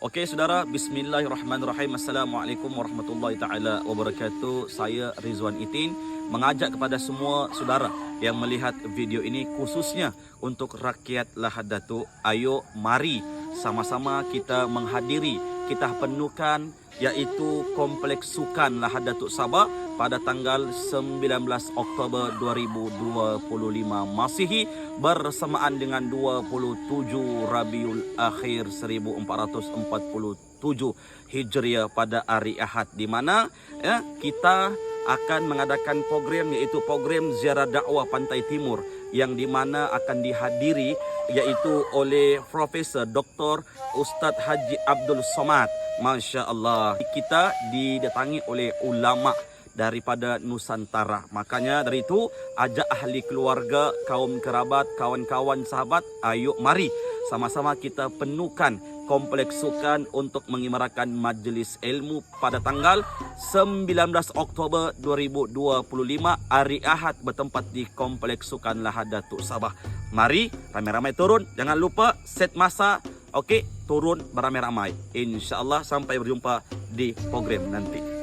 Okey saudara, bismillahirrahmanirrahim. Assalamualaikum warahmatullahi taala wabarakatuh. Saya Rizwan Itin mengajak kepada semua saudara yang melihat video ini khususnya untuk rakyat Lahad Datuk. Ayo mari sama-sama kita menghadiri kita penuhkan iaitu Kompleks Sukan Lahad Datuk Sabah pada tanggal 19 Oktober 2025 Masihi bersamaan dengan 27 Rabiul Akhir 1447 Hijriah pada hari Ahad di mana ya kita akan mengadakan program iaitu program ziarah dakwah Pantai Timur yang di mana akan dihadiri iaitu oleh Profesor Dr. Ustaz Haji Abdul Somad. Masya Allah. Kita didatangi oleh ulama daripada Nusantara. Makanya dari itu ajak ahli keluarga, kaum kerabat, kawan-kawan sahabat, ayo mari sama-sama kita penuhkan kompleks sukan untuk mengimarakan majlis ilmu pada tanggal 19 Oktober 2025 hari Ahad bertempat di kompleks sukan Lahad Datuk Sabah. Mari ramai-ramai turun, jangan lupa set masa. Okey, turun beramai-ramai. Insya-Allah sampai berjumpa di program nanti.